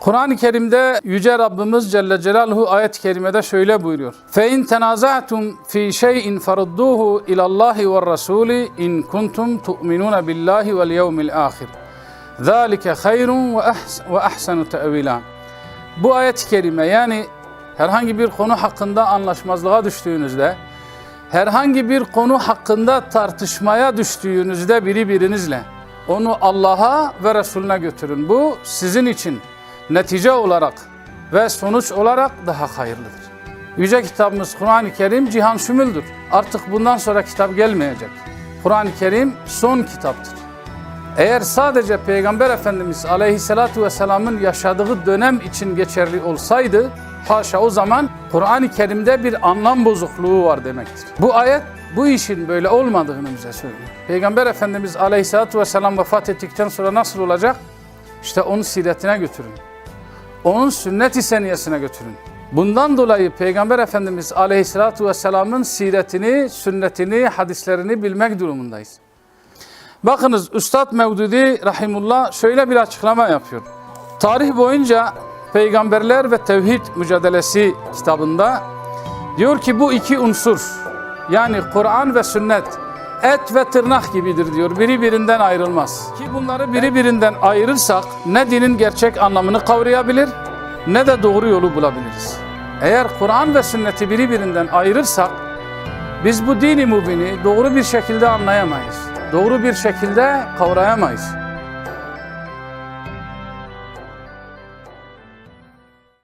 Kur'an-ı Kerim'de Yüce Rabbimiz Celle Celaluhu ayet-i kerimede şöyle buyuruyor. فَاِنْ تَنَازَعْتُمْ ف۪ي شَيْءٍ فَرُدُّوهُ اِلَى اللّٰهِ وَالرَّسُولِ اِنْ كُنْتُمْ تُؤْمِنُونَ بِاللّٰهِ وَالْيَوْمِ الْآخِرِ ذَٰلِكَ خَيْرٌ وَأَحْسَنُ تَأْوِيلًا Bu ayet-i kerime yani herhangi bir konu hakkında anlaşmazlığa düştüğünüzde, herhangi bir konu hakkında tartışmaya düştüğünüzde biri birinizle onu Allah'a ve Resulüne götürün. Bu sizin için netice olarak ve sonuç olarak daha hayırlıdır. Yüce kitabımız Kur'an-ı Kerim cihan şümüldür. Artık bundan sonra kitap gelmeyecek. Kur'an-ı Kerim son kitaptır. Eğer sadece Peygamber Efendimiz Aleyhisselatü Vesselam'ın yaşadığı dönem için geçerli olsaydı, haşa o zaman Kur'an-ı Kerim'de bir anlam bozukluğu var demektir. Bu ayet bu işin böyle olmadığını bize söylüyor. Peygamber Efendimiz Aleyhisselatü Vesselam vefat ettikten sonra nasıl olacak? İşte onun siretine götürün. Onun sünnet-i seniyesine götürün. Bundan dolayı Peygamber Efendimiz Aleyhisselatü Vesselam'ın siretini, sünnetini, hadislerini bilmek durumundayız. Bakınız Üstad Mevdudi Rahimullah şöyle bir açıklama yapıyor. Tarih boyunca Peygamberler ve Tevhid Mücadelesi kitabında diyor ki bu iki unsur yani Kur'an ve sünnet et ve tırnak gibidir diyor. Biri birinden ayrılmaz. Ki bunları biri birinden ayırırsak ne dinin gerçek anlamını kavrayabilir ne de doğru yolu bulabiliriz. Eğer Kur'an ve sünneti biri birinden ayırırsak biz bu dini mubini doğru bir şekilde anlayamayız. Doğru bir şekilde kavrayamayız.